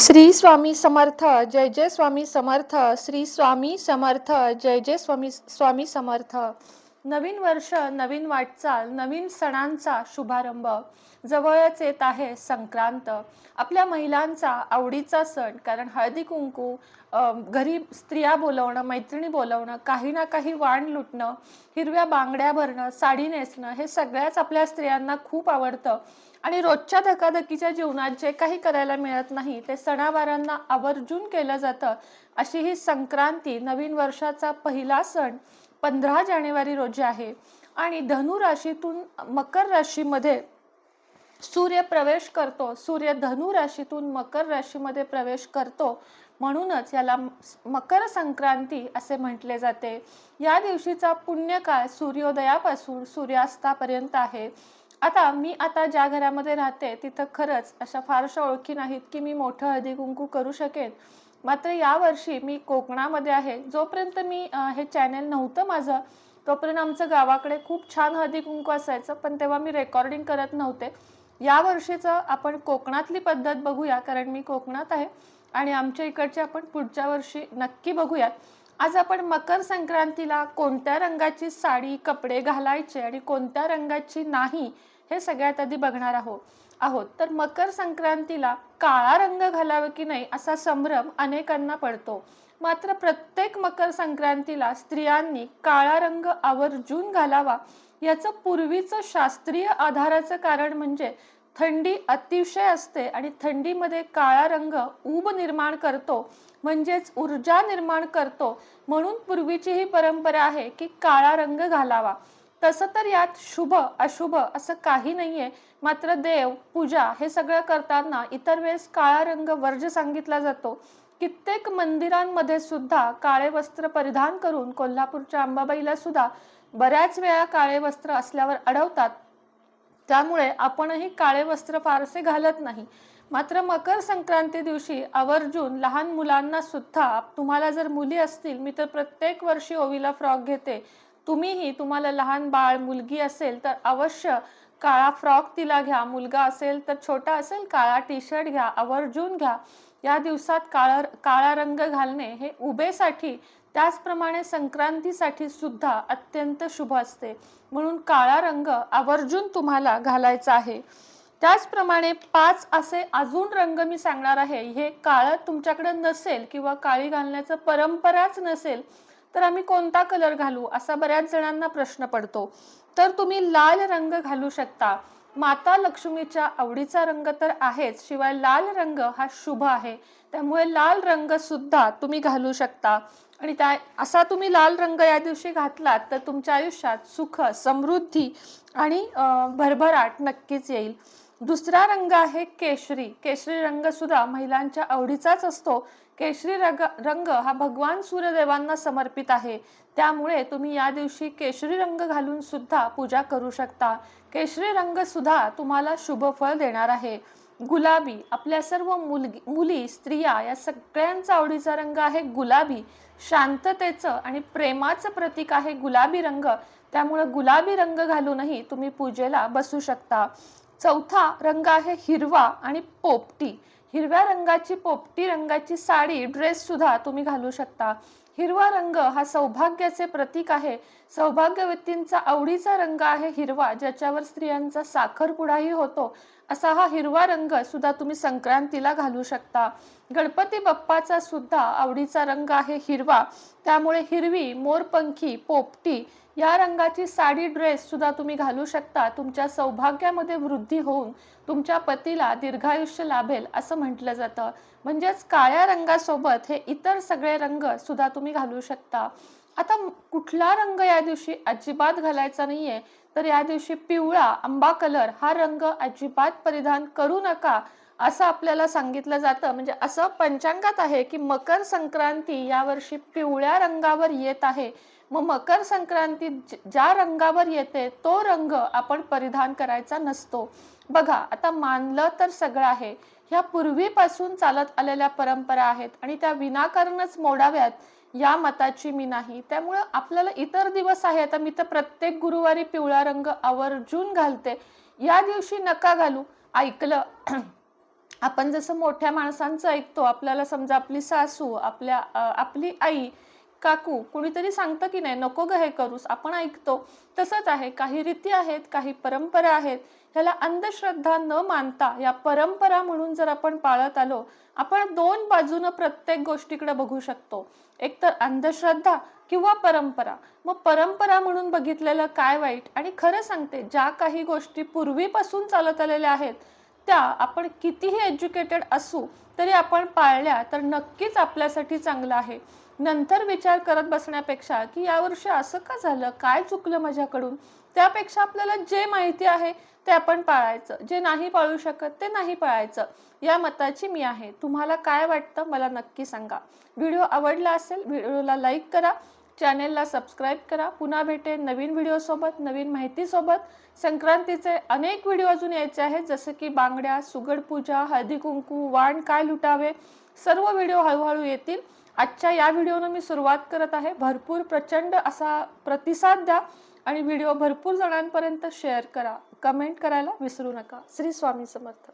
श्री स्वामी समर्थ जय जय स्वामी समर्थ श्री स्वामी समर्थ जय जय स्वामी स्वामी समर्थ. नवीन वर्ष नवीन वाटचाल नवीन सणांचा शुभारंभ. जवळच येत आहे संक्रांत. आपल्या महिलांचा आवडीचा सण कारण हळदी कुंकू घरी स्त्रिया बोलवणं मैत्रिणी बोलवणं काही ना काही वाण लुटणं हिरव्या बांगड्या भरणं साडी नेसणं हे सगळ्याच आपल्या स्त्रियांना खूप आवडतं. आणि रोजच्या धकाधकीच्या जीवनात जे काही करायला मिळत नाही ते सणावारांना आवर्जून केलं जातं. अशी ही संक्रांती नवीन वर्षाचा पहिला सण पंधरा जानेवारी रोजी आहे. आणि धनु राशीतून मकर राशीमध्ये सूर्य प्रवेश करतो सूर्य धनु राशीतून मकर राशीमध्ये प्रवेश करतो. म्हणूनच याला मकर संक्रांती असे म्हटले जाते. या दिवशीचा पुण्यकाळ सूर्योदयापासून सूर्यास्तापर्यंत आहे. आता मी आता ज्या घरामध्ये राहते तिथं खरंच अशा फारशा ओळखी नाहीत की मी मोठं हळदी कुंकू करू शकेन. मात्र यावर्षी मी कोकणामध्ये आहे. जोपर्यंत मी हे चॅनेल नव्हतं माझं तोपर्यंत आमचं गावाकडे खूप छान हळदी कुंकू असायचं पण तेव्हा मी रेकॉर्डिंग करत नव्हते. या वर्षीचं आपण कोकणातली पद्धत बघूया कारण मी कोकणात आहे आणि आमच्या इकडचे आपण पुढच्या वर्षी नक्की बघूयात. आज आपण मकर संक्रांतीला कोणत्या रंगाची साडी कपडे घालायचे आणि कोणत्या रंगाची नाही हे सगळ्यात आधी बघणार आहोत आहोत. तर मकर संक्रांतीला काळा रंग घालावा की नाही असा संभ्रम अनेकांना पडतो. मात्र प्रत्येक मकर संक्रांतीला स्त्रियांनी काळा रंग आवर्जून घालावा याचं पूर्वीचं शास्त्रीय आधाराचं कारण म्हणजे थंडी अतिशय असते आणि थंडीमध्ये काळा रंग ऊब निर्माण करतो म्हणजेच ऊर्जा निर्माण करतो. म्हणून पूर्वीची ही परंपरा आहे की काळा रंग घालावा. तसं तर यात शुभ अशुभ असं काही नाहीये. मात्र देव पूजा हे सगळं करताना इतर वेळेस काळा रंग वर्ज सांगितला जातो. कित्येक मंदिरांमध्ये सुद्धा काळे वस्त्र परिधान करून कोल्हापूरच्या अंबाबाईला सुद्धा बऱ्याच वेळा काळे वस्त्र असल्यावर अडवतात. त्यामुळे आपणही काळे वस्त्र फारसे घालत नाही. मात्र मकर संक्रांती दिवशी आवर्जून लहान मुलांना सुद्धा तुम्हाला जर मुली असतील मी तर प्रत्येक वर्षी ओवीला फ्रॉक घेते. तुम्हीही तुम्हाला लहान बाळ मुलगी असेल तर अवश्य काळा फ्रॉक तिला घ्या. मुलगा असेल तर छोटा असेल काळा टी शर्ट घ्या आवर्जून घ्या. या दिवसात काळा काळा रंग घालणे हे उभेसाठी त्याचप्रमाणे संक्रांतीसाठी सुद्धा अत्यंत शुभ असते. म्हणून काळा रंग आवर्जून तुम्हाला घालायचा आहे. त्याचप्रमाणे पाच असे अजून रंग मी सांगणार आहे. हे काळं तुमच्याकडे नसेल किंवा काळी घालण्याचं परंपराच नसेल तर आम्ही कोणता कलर घालू असा बऱ्याच जणांना प्रश्न पडतो. तर तुम्ही लाल रंग घालू शकता. माता लक्ष्मीच्या आवडीचा रंग तर आहेच शिवाय लाल रंग हा शुभ आहे. त्यामुळे लाल रंग सुद्धा तुम्ही घालू शकता. आणि त्या असा तुम्ही लाल रंग या दिवशी घातलात तर तुमच्या आयुष्यात सुख समृद्धी आणि भरभराट नक्कीच येईल. दुसरा रंग आहे केशरी. केशरी रंग सुद्धा महिलांच्या आवडीचाच असतो. केशरी रंग रंग हा भगवान सूर्यदेवांना समर्पित आहे. त्यामुळे तुम्ही या दिवशी केशरी रंग घालून सुद्धा पूजा करू शकता. केशरी रंग सुद्धा तुम्हाला शुभफळ देणार आहे. गुलाबी आपल्या सर्व मुलगी मुली स्त्रिया या सगळ्यांचा आवडीचा रंग आहे गुलाबी. शांततेचं आणि प्रेमाचं प्रतीक आहे गुलाबी रंग. त्यामुळे गुलाबी रंग घालूनही तुम्ही पूजेला बसू शकता. चौथा रंग आहे हिरवा आणि पोपटी. हिरव्या रंगाची पोपटी रंगाची साडी ड्रेस सुद्धा तुम्ही घालू शकता. हिरवा रंग हा सौभाग्याचे प्रतीक आहे. सौभाग्य व्यक्तींचा आवडीचा रंग आहे हिरवा ज्याच्यावर स्त्रियांचा साखरपुडाही होतो. असा हा हिरवा रंग सुद्धा तुम्ही संक्रांतीला घालू शकता. गणपती बाप्पाचा सुद्धा आवडीचा रंग आहे हिरवा. त्यामुळे हिरवी मोरपंखी पोपटी या रंगाची साडी ड्रेस सुद्धा तुम्ही घालू शकता. तुमच्या सौभाग्यामध्ये वृद्धी होऊन तुमच्या पतीला दीर्घायुष्य लाभेल असं म्हटलं जातं. म्हणजेच काळ्या रंगासोबत हे इतर सगळे रंग सुद्धा तुम्ही घालू शकता. आता कुठला रंग या दिवशी अजिबात घालायचा नाहीये तर या दिवशी पिवळा आंबा कलर हा रंग अजिबात परिधान करू नका. असं आपल्याला सांगितलं जातं. म्हणजे असं पंचांगात आहे की मकर संक्रांती यावर्षी पिवळ्या रंगावर येत आहे. मग मकर संक्रांती ज- ज्या रंगावर येते तो रंग आपण परिधान करायचा नसतो. बघा आता मानलं तर सगळं आहे. ह्या पूर्वीपासून चालत आलेल्या परंपरा आहेत आणि त्या विनाकारणच मोडाव्यात या मताची मी नाही. त्यामुळं आपल्याला इतर दिवस आहे. आता मी तर प्रत्येक गुरुवारी पिवळा रंग आवर्जून घालते. या दिवशी नका घालू. ऐकलं? आपण जसं मोठ्या माणसांचं ऐकतो आपल्याला समजा आपली सासू आपल्या आपली आई काकू कुणीतरी सांगतं की नाही नको ग हे करूस आपण ऐकतो. तसंच आहे काही रीती आहेत काही परंपरा आहेत ह्याला अंधश्रद्धा न मानता या परंपरा म्हणून जर आपण पाळत आलो आपण दोन बाजूनं प्रत्येक गोष्टीकडे बघू शकतो. एक तर अंधश्रद्धा किंवा परंपरा. मग परंपरा म्हणून बघितलेलं काय वाईट? आणि खरं सांगते ज्या काही गोष्टी पूर्वीपासून चालत आलेल्या आहेत त्या आपण कितीही एज्युकेटेड असू तरी आपण पाळल्या तर नक्कीच आपल्यासाठी चांगलं आहे. नंतर विचार करत बसण्यापेक्षा की यावर्षी असं का झालं? काय चुकलं माझ्याकडून? त्यापेक्षा आपल्याला जे माहिती आहे ते आपण पाळायचं. जे नाही पाळू शकत ते नाही पाळायचं. या मताची मी आहे. तुम्हाला काय वाटतं? मला नक्की सांगा. व्हिडिओ आवडला असेल व्हिडिओला लाईक करा. चॅनेलला सबस्क्राईब करा. पुन्हा भेटे नवीन व्हिडिओसोबत नवीन माहितीसोबत. संक्रांतीचे अनेक व्हिडिओ अजून यायचे आहेत जसे की बांगड्या सुगड पूजा हळदी कुंकू वाण काय लुटावे सर्व व्हिडिओ हळूहळू येतील. आजच्या या व्हिडिओनं मी सुरुवात करत आहे. भरपूर प्रचंड असा प्रतिसाद द्या आणि व्हिडिओ भरपूर जणांपर्यंत शेअर करा. कमेंट करायला विसरू नका. श्री स्वामी समर्थ.